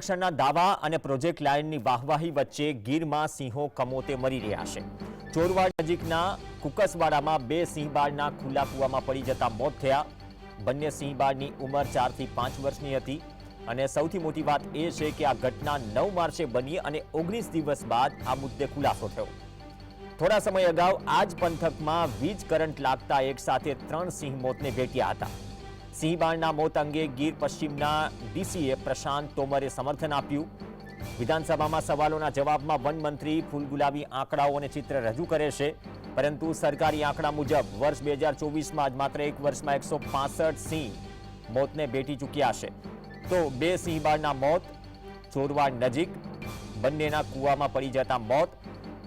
સંરક્ષણના દાવા અને પ્રોજેક્ટ લાઇનની વાહવાહી વચ્ચે ગીરમાં સિંહો કમોતે મરી રહ્યા છે. ચોરવાડ નજીકના કુકસવાડામાં બે સિંહબાળના ખુલ્લા કૂવામાં પડી જતા મોત થયા. બંને સિંહબાળની ઉંમર ચારથી પાંચ વર્ષની હતી અને સૌથી મોટી વાત એ છે કે આ ઘટના નવ માર્ચે બની અને ઓગણીસ દિવસ બાદ આ મુદ્દે ખુલાસો થયો. થોડા સમય અગાઉ આ જ પંથકમાં વીજ કરંટ લાગતા એક સાથે ત્રણ સિંહ મોતને ભેટ્યા હતા. સિંહબાળના મોત અંગે ગીર પશ્ચિમના ડીસીએ પ્રશાંત તોમરે સમર્થન આપ્યું. વિધાનસભામાં સવાલોના જવાબમાં વનમંત્રી ફૂલગુલાબી આંકડાઓ અને ચિત્ર રજૂ કરે છે. પરંતુ સરકારી આંકડા મુજબ વર્ષ બે હજાર ચોવીસમાં જ માત્ર એક વર્ષમાં એકસો પાસઠ સિંહ મોતને ભેટી ચૂક્યા છે. તો બે સિંહબાળના મોત, ચોરવાડ નજીક, બંનેના કૂવામાં પડી જતા મોત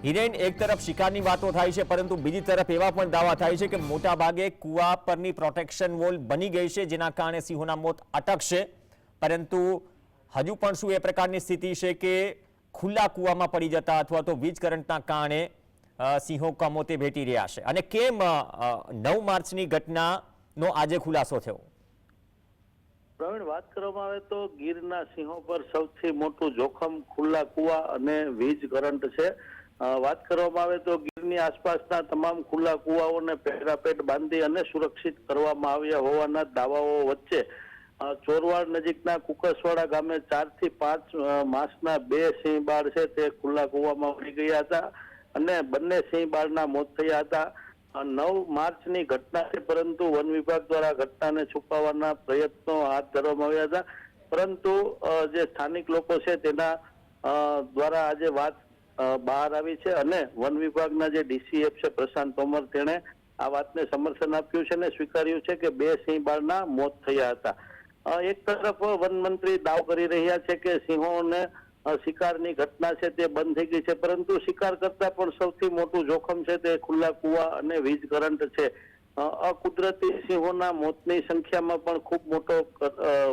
હિરેન એક તરફ શિકારની વાતો થાય છે, પરંતુ બીજી તરફ એવા પણ દાવા થાય છે કે મોટા ભાગે કુવા પરની પ્રોટેક્શન વોલ બની ગઈ છે, જેના કારણે સિંહોના મોત અટકશે. પરંતુ હજુ પણ શું એ પ્રકારની સ્થિતિ છે કે ખુલ્લા કૂવામાં પડી જતા અથવા તો વીજ કરંટના કારણે સિંહો કમોતે ભેટી રહ્યા છે? અને કેમ નવ માર્ચની ઘટનાનો આજે ખુલાસો થયો? પ્રવીણ, વાત કરવામાં આવે તો ગીરના સિંહો પર સૌથી મોટું જોખમ ખુલ્લા કુવા અને વીજ કરંટ છે. વાત કરવામાં આવે તો ગીરની આસપાસના તમામ ખુલ્લા કુવાઓને પેરાપેટ બાંધી અને સુરક્ષિત કરવામાં આવ્યા હોવાના દાવાઓ વચ્ચે ચોરવાડ નજીકના કુકસવાડા ગામે ચારથી પાંચ માસના બે સિંહ બાળ છે તે ખુલ્લા કુવામાં ઉડી ગયા હતા અને બંને સિંહ બાળના મોત થયા હતા. નવ માર્ચની ઘટના છે, પરંતુ વન વિભાગ દ્વારા ઘટનાને છુપાવવાના પ્રયત્નો હાથ ધરવામાં આવ્યા હતા. પરંતુ જે સ્થાનિક લોકો છે તેના દ્વારા આજે વાત બહાર આવી છે અને વન વિભાગના જે ડીસીએફ છે પ્રશાંત તોમર તેણે આ વાતને સમર્થન આપ્યું છે અને સ્વીકાર્યું છે કે બે સિંહ બાળના મોત થયા હતા. એક તરફ વન મંત્રી દાવ કરી રહ્યા છે કે સિંહોને શિકારની ઘટના છે તે બંધ થઈ ગઈ છે, પરંતુ શિકાર કરતા પણ સૌથી મોટું જોખમ છે તે ખુલ્લા કુવા અને વીજ કરંટ છે. અકુદરતી સિંહોના મોતની સંખ્યામાં પણ ખૂબ મોટો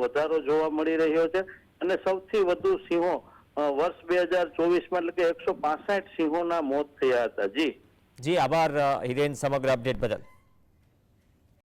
વધારો જોવા મળી રહ્યો છે અને સૌથી વધુ સિંહો વર્ષ બે હજાર ચોવીસમાં એટલે કે એકસો પાસઠ સિંહોના મોત થયા હતા. જી. જી, આભાર હિરેન, સમગ્ર અપડેટ બદલ.